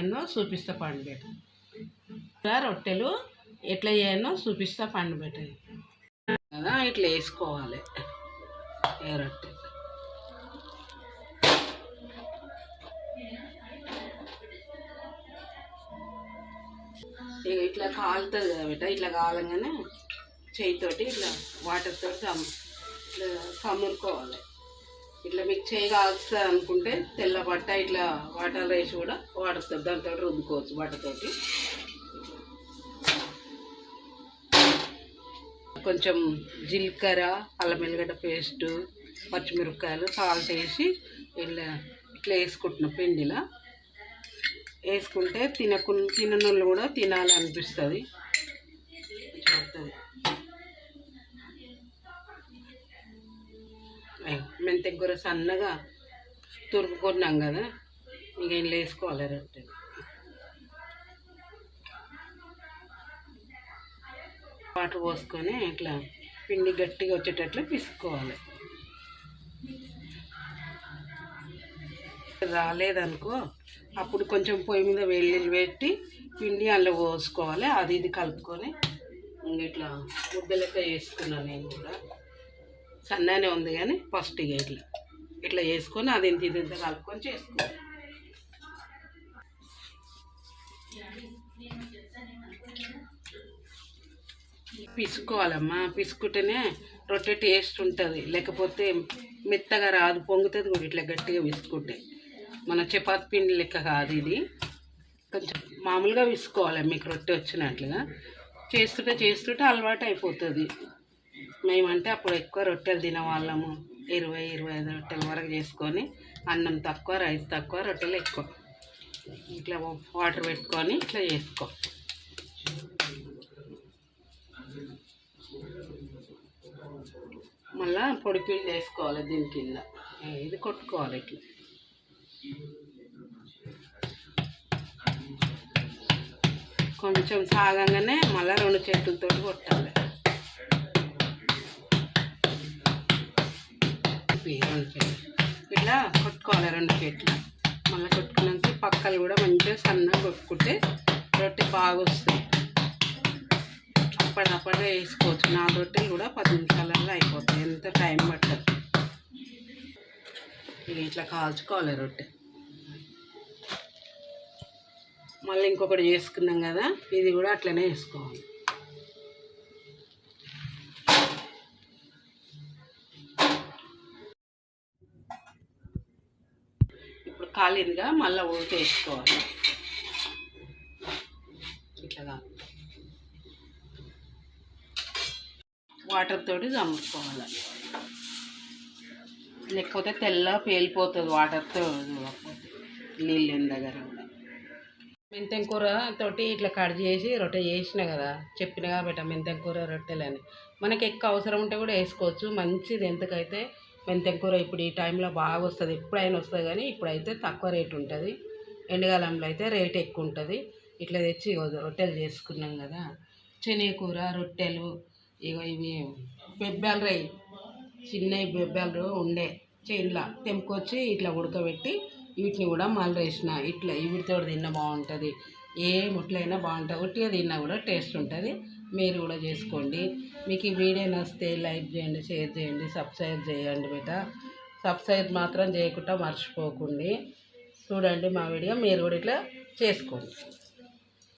చేయనో చూపిస్తా పండు బెట. ఇలా రొట్టెలు ఎట్లా చేయనో చూపిస్తా పండు బెట. కదా ఇట్లా వేసుకోవాలి. ఏ రొట్టె. ఇక ఇట్లా కాలుతుంది కదా బిడ్డ ఇట్లా కాలంగానే చేయితోటి ఇట్లా వాటర్ తోటి కమ్ ఇట్లా కమ్మురుకోవాలి. ఇట్లా మిక్చర్ చేయి అనుకుంటే తెల్ల బట్ట ఇట్లా వాటర్ వేసి కూడా వాడుతుంది దాంతో రుద్దుకోవచ్చు బట్టతోటి. కొంచెం జీలకర్ర అల్లం ఎల్లిగడ్డ పేస్టు పచ్చిమిరపకాయలు సాల్ట్ వేసి ఇట్లా ఇట్లా వేసుకుంటున్నాం పిండిలా. వేసుకుంటే తినకు తిననోళ్ళు కూడా తినాలి అనిపిస్తుంది మెంతె కూర సన్నగా తురుపుకున్నాం కదా ఇంక ఇంట్లో వేసుకోవాలి రొట్టె వాటర్ పోసుకొని ఇట్లా పిండి గట్టిగా వచ్చేటట్లు పిసుకోవాలి రాలేదనుకో అప్పుడు కొంచెం పొయ్యి మీద వెల్లుల్లి పెట్టి పిండి అందులో పోసుకోవాలి. అది ఇది కలుపుకొని ఇంక ఇట్లా ముద్ద వేసుకున్నాను నేను కూడా. సన్నగానే ఉంది కానీ ఫస్ట్ ఇక ఇట్లా. ఇట్లా చేసుకొని అది ఇంత ఇది ఇంత కలుపుకొని చేసుకోవాలి. పిసుకోవాలమ్మా పిసుకుంటేనే రొట్టె టేస్ట్ ఉంటుంది. లేకపోతే మెత్తగా రాదు పొంగుతుంది కూడా ఇట్లా గట్టిగా విసుకుంటే మన చపాతి పిండి లెక్క కాదు ఇది. కొంచెం మామూలుగా విసుకోవాలి మీకు రొట్టె వచ్చినట్లుగా. చేస్తుంటే చేస్తుంటే అలవాటు అయిపోతుంది. మేమంటే అప్పుడు ఎక్కువ రొట్టెలు తినేవాళ్ళము. ఇరవై ఇరవై ఐదు రొట్టెల వరకు చేసుకొని అన్నం తక్కువ రైస్ తక్కువ రొట్టెలు ఎక్కువ. ఇట్లా వాటర్ పెట్టుకొని ఇట్లా చేసుకో. మళ్ళా పొడి పిండి వేసుకోవాలి దీని కింద. ఇది కొట్టుకోవాలి ఇట్లా. కొంచెం సాగంగానే మళ్ళీ రెండు చేతులతో కొట్టాలి. ఇవి రెండు చేతులు ఇట్లా కొట్టుకోవాలి రెండు చేతులు మళ్ళీ కొట్టుకున్నాక పక్కలు కూడా మంచిగా సన్నగా కొట్టుకుంటే రొట్టె బాగా వస్తుంది. అప్పటికప్పుడే వేసుకోవచ్చు. నా రొట్టెలు కూడా పది నిమిషాలలో అయిపోతాయి. ఎంత టైం పట్టదు. ఇట్లా కాల్చుకోవాలి రొట్టె. మళ్ళీ ఇంకొకటి చేసుకున్నాం కదా. ఇది కూడా అట్లనే వేసుకోవాలి ఇప్పుడు కాలిందిగా మళ్ళీ ఊరికే వేసుకోవాలి ఇట్లా కాదు. వాటర్ తోటి చంపుకోవాలి. లేకపోతే తెల్ల పేలిపోతుంది వాటర్తో నీళ్ళని నీళ్ళు దగ్గర కూడా మెంతెం కూర తోటి ఇట్లా కట్ చేసి రొట్టె చేసిన కదా చెప్పిన కాబట్టి మెంతెం కూర రొట్టెలని. మనకి ఎక్కువ అవసరం ఉంటే కూడా వేసుకోవచ్చు. మంచిది ఎంతకైతే మెంతెం కూర ఇప్పుడు ఈ టైంలో బాగా వస్తుంది. ఎప్పుడైనా వస్తుంది కానీ ఇప్పుడైతే తక్కువ రేట్ ఉంటుంది. ఎండకాలంలో అయితే రేట్ ఎక్కువ ఉంటుంది. ఇట్లా తెచ్చి రొట్టెలు చేసుకున్నాం కదా. శనగ కూర రొట్టెలు ఇగో ఇవి బెబ్బాలు రై చిన్నవి బెబ్బాలు ఉండే చేనులా తెంపుకొచ్చి ఇట్లా ఉడకబెట్టి వీటిని కూడా మళ్ళీ వేసిన ఇట్లా వీటితో తిన్న బాగుంటుంది. ఏ ముట్లైనా బాగుంటుంది ఉట్టిగా తిన్నా కూడా టేస్ట్ ఉంటుంది. మీరు కూడా చేసుకోండి. మీకు ఈ వీడియో నచ్చితే లైక్ చేయండి షేర్ చేయండి సబ్స్క్రైబ్ చేయండి బిడ్డ సబ్స్క్రైబ్ మాత్రం చేయకుండా మర్చిపోకండి. చూడండి మా వీడియో. మీరు కూడా ఇట్లా చేసుకోండి.